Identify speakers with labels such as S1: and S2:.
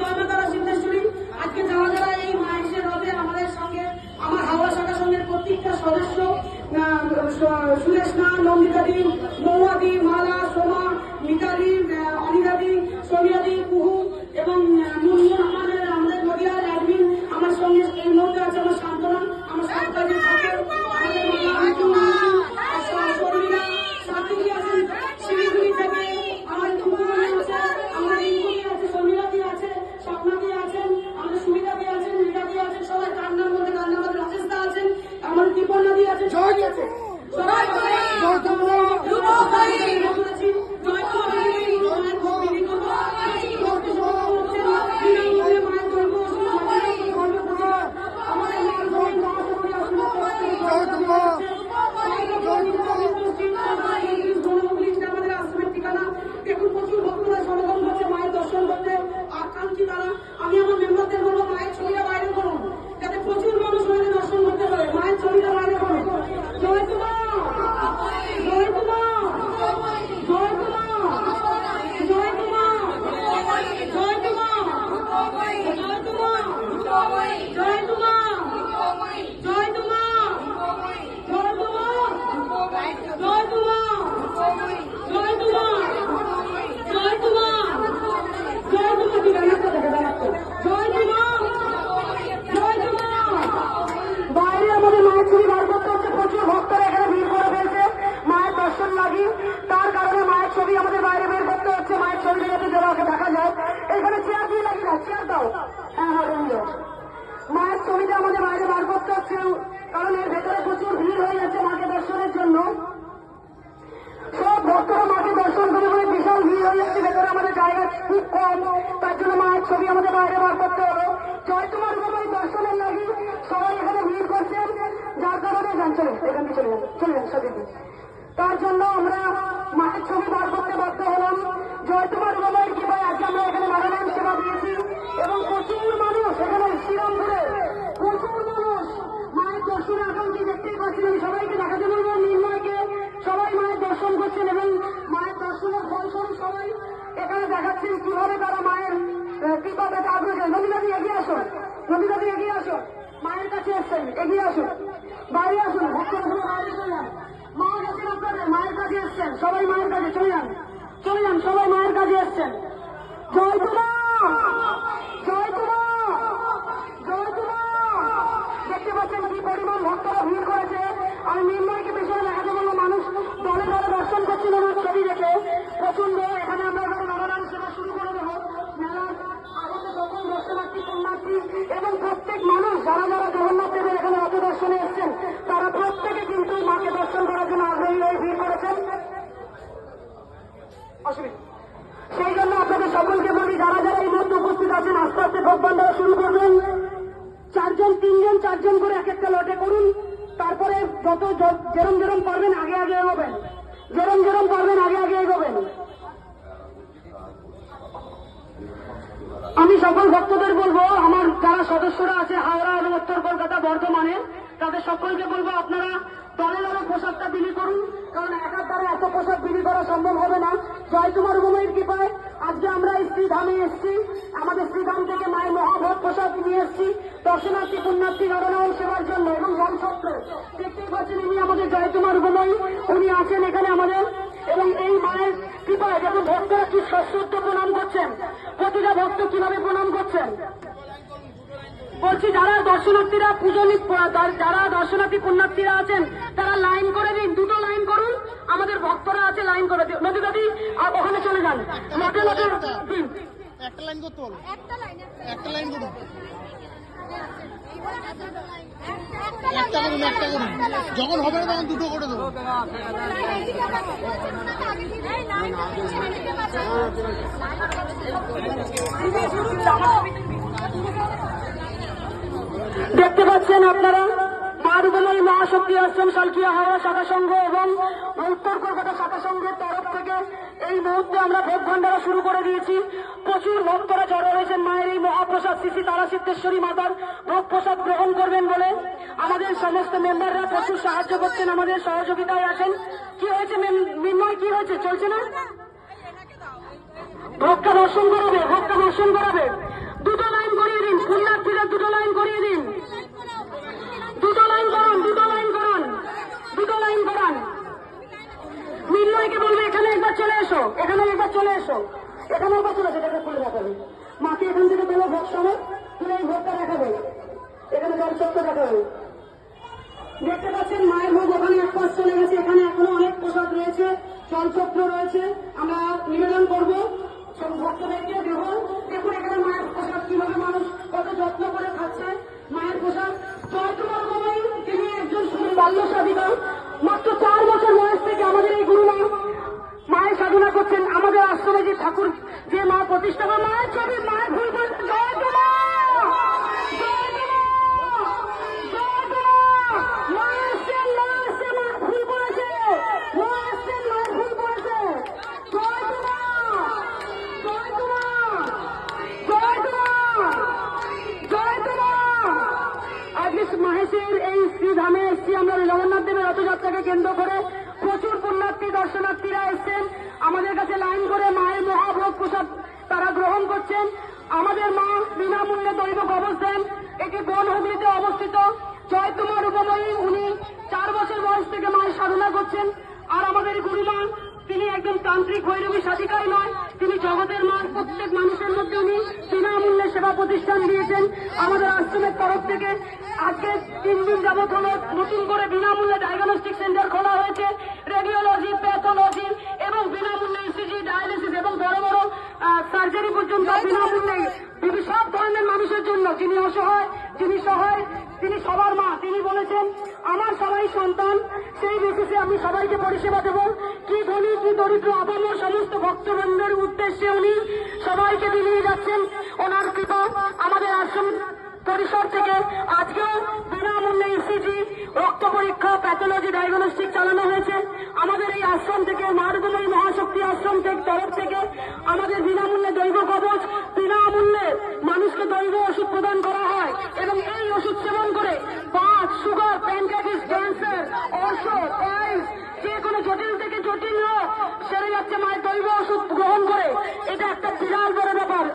S1: জয়মাতারা সিদ্ধেশ্বরী, আজকে যারা যারা এই মা হিসেবে হবে আমাদের সঙ্গে, আমার হাওড়া শাখা সঙ্গের প্রত্যেকটা সদস্য সুরেশনা নন্দিতাদি মৌয়াদি মালা, সোমা, মিতালি অনিদাদি হ্যাঁ হ্যাঁ বন্ধু মায়ের ছবিটা আমাদের বাইরে বার করতে হচ্ছে কারণ এর ভেতরে প্রচুর ভিড় হয়ে যাচ্ছে মাকে দর্শনের জন্য। সব ভক্তরা মাকে দর্শন করে বলে বিশাল ভিড় হয়ে যাচ্ছে ভেতরে আমাদের জায়গা খুব কম। তার জন্য মায়ের ছবি আমাদের বাইরে বার করতে হলো জয় তোমার বাবাই দর্শনের লাগি সবাই এখানে ভিড় করছেন যার কারণে যান চলে এখান থেকে চলে যান চলে যান সবাই তার জন্য আমরা মায়ের ছবি বার করতে বাধ্য হলাম। জয় তোমার বাবার কৃপায় আজকে আমরা এখানে নারায়ণ সেবা দিয়েছি এবং প্রচুর মানুষ এখানে শ্রীরামপুরে প্রচুর মানুষ মায়ের দর্শনে আকাঙ্ক্ষী দেখতেই পাচ্ছেন আমি সবাইকে দেখাতে বলব নির্ময়কে সবাই মায়ের দর্শন করছেন এবং মায়ের দর্শনের ফলস্বরূপ সবাই এখানে দেখাচ্ছেন কীভাবে তারা মায়ের আহ, কৃপা পেতে নদী নদীদাদি এগিয়ে আসুন নদীদাদি এগিয়ে আসুন মায়ের কাছে এসছেন এগিয়ে আসুন বাইরে আসুন ভক্তরা সবাই বাইরে চলে যান। মা গেছেন আপনাদের মায়ের কাছে এসছেন সবাই মায়ের কাছে চলে যান চলে যান সবাই মায়ের কাছে এসছেন। জয় তোমা জয় তোমা জয় তোমা। দেখতে পাচ্ছেন কি পরিমাণ ভক্তরা ভিড় করেছে। আমি নির্ময়কে পেছনে দেখাতে বলব মানুষ দলে দলে দর্শন করছিল আমার ছবি দেখে। প্রচণ্ড এখানে আমরা এবার নারায়ণ সেবা শুরু করে দেবো মেলার আগতে সকল দর্শনার্থী পুণ্যার্থী এবং প্রত্যেক মানুষ যারা যারা জগন্নাথ দেবের এখানে রথ দর্শনে এসছেন তারা প্রত্যেকে কিন্তু মাকে দর্শন করার জন্য আগ্রহী হয়ে ভিড় করেছেন অসুবিধা সেই জন্য আপনাদের সকলকে বলি যারা যারা এই মুহূর্তে উপস্থিত আছেন আস্তে আস্তে ভোগ ভান্ডারা শুরু করবেন চারজন তিনজন চারজন করে এক একটা লটে করুন তারপরে যত যেরম যেরম পারবেন আগে আগে এগোবেন। যেরম যেরম পারবেন আগে আগে এগোবেন। আমি সকল ভক্তদের বলব, আমার যারা সদস্যরা আছে, হাওড়া এবং উত্তর কলকাতা, বর্ধমানে, তাদের সকলকে বলব আপনারা দলে দলে পোশাকটা বিলি করুন, কারণ একার দ্বারা এত পোশাক বিলি করা সম্ভব হবে না। জয় তোমার উমের কৃপায় আজকে আমরা শ্রীধামে এসেছি। আমাদের শ্রীধাম থেকে মায়ের মহাভোগ প্রসাদ নিয়ে এসেছি। দর্শনার্থী, পুণ্যার্থী নারায়ণ সেবার জন্য এবং জনসত্র দেখতেই পাচ্ছেন ইনি আমাদের জয় তোমার উময় উনি আছেন এখানে আমাদের। এবং এই মায়ের কৃপায় যখন ভক্তরা কি সশ্রদ্ধ প্রণাম করছেন প্রতিটা ভক্ত কীভাবে প্রণাম করছেন? বলছি যারা দর্শনার্থীরা পুজো নি- যারা- দর্শনার্থী পুণ্যার্থীরা আছেন তারা লাইন করে দিন দুটো লাইন করুন আমাদের ভক্তরা আছে লাইন করে দিন। নদী নদী আর ওখানে চলে যান। লটে লটে দিন
S2: একটা লাইন করতে
S3: একটা লাইন
S2: একটা লাইন করুন। যখন হবে তখন দুটো করে দেবো।
S1: দেখতে পাচ্ছেন আপনারা, মারুবেলার মহাশক্তি আশ্রম সালকিয়া হাওড়া শাখা সংঘ এবং উত্তর কলকাতা শাখা সংঘের তরফ থেকে। এই মুহূর্তে আমরা ভোগ ভান্ডারা শুরু করে দিয়েছি। প্রচুর ভক্তরা জড়ো রয়েছেন মায়ের এই মহাপ্রসাদ শ্রী তারা সিদ্ধেশ্বরী মাতার ভোগ প্রসাদ গ্রহণ করবেন বলে। আমাদের সমস্ত মেম্বাররা প্রচুর সাহায্য করছেন, আমাদের সহযোগিতায় আছেন। কি হয়েছে মিন্ময় কি হয়েছে? চলছে না? ভোগটা দর্শন করবে, ভোগটা দর্শন করাবে দুটো লাইন করিয়ে দিন পুণ্যার্থীরা দুটো লাইন করিয়ে দিন দুটো লাইন করুন দুটো লাইন করুন দুটো লাইন করান মিল্লয়কে বলবে এখানে একবার চলে এসো এখানে একবার চলে এসো একবার চলে এসো এটা খুলে দেখাবে। মাকে এখান থেকে তোলো ভোগ সময় তুলে এই ভোগটা দেখাবে। এখানে জল সত্য দেখাবে। দেখতে পাচ্ছেন, মায়ের ভোগ ওখানে এক পাশ চলে গেছে। এখানে এখনও অনেক প্রসাদ রয়েছে জলচক্র রয়েছে। আমরা নিবেদন করব ভক্তদেরকে, দেখুন দেখুন এখানে মায়ের প্রসাদ কীভাবে মানুষ কত যত্ন করে খাচ্ছে। মায়ের প্রসাদ জয় তোমার তিনি একজন বাল্য সাধিকা। মাত্র চার বছর বয়স থেকে আমাদের এই গুরু মায়ের সাধনা করছেন। আমাদের আশ্রমে যে ঠাকুর যে মা প্রতিষ্ঠা করে মায়ের ছবি, মায়ের ভুল করেছে এই শ্রীধামে এসেছি আমরা। জগন্নাথ দেবের রথযাত্রাকে কেন্দ্র করে প্রচুর পুণ্যার্থী, দর্শনার্থীরা এসেছেন। আমাদের কাছে লাইন করে মায়ের মহাভোগ প্রসাদ তারা গ্রহণ করছেন। আমাদের মা বিনামূল্যে দৈব কবচ দেন। এটি বন হুগলিতে অবস্থিত জয় তোমার উপময়ী, উনি চার বছর বয়স থেকে মায়ের সাধনা করছেন। আর আমাদের গুরুমা, তিনি একজন তান্ত্রিক ভৈরবী সাধিকাই নয়, তিনি জগতের মা প্রত্যেক মানুষের মধ্যে উনি বিনামূল্যে সেবা প্রতিষ্ঠান দিয়েছেন। আমাদের আশ্রমের তরফ থেকে আজকে তিন দিন যাবৎ হলো নতুন করে বিনামূল্যে ডায়াগনস্টিক সেন্টার খোলা হয়েছে। রেডিওলজি প্যাথোলজি এবং বিনামূল্যে ইসিজি ডায়ালিসিস এবং বড় বড় সার্জারি পর্যন্ত বিনামূল্যে বিভিন্ন সব ধরনের মানুষের জন্য যিনি অসহায় যিনি সহায় তিনি সবার মা তিনি বলেছেন আমার সবাই সন্তান সেই বেসিসে আমি সবাইকে পরিষেবা দেব। কি ধনী কি দরিদ্র আবাম সমস্ত ভক্তবৃন্দের উদ্দেশ্যে উনি সবাইকে দিয়ে যাচ্ছেন ওনার কৃপা আমাদের আশ্রম পরিসর থেকে আজকেও বিনামূল্যে ইসিজি রক্ত পরীক্ষা প্যাথোলজি ডায়াগনস্টিক চালানো হয়েছে। আমাদের এই আশ্রম থেকে, মার্গময়ী মহাশক্তি আশ্রম থেকে, তরফ থেকে আমাদের বিনামূল্যে দৈব কবচ, বিনামূল্যে মানুষকে দৈব ওষুধ প্রদান করা হয় এবং এই ওষুধ সেবন করে বাত সুগার প্যানক্রাইটিস ক্যান্সার অর্শ পাইলস যে কোনো জটিল থেকে জটিল সেরে যাচ্ছে মায়ের দৈব ওষুধ গ্রহণ করে। এটা একটা বিরাট বড়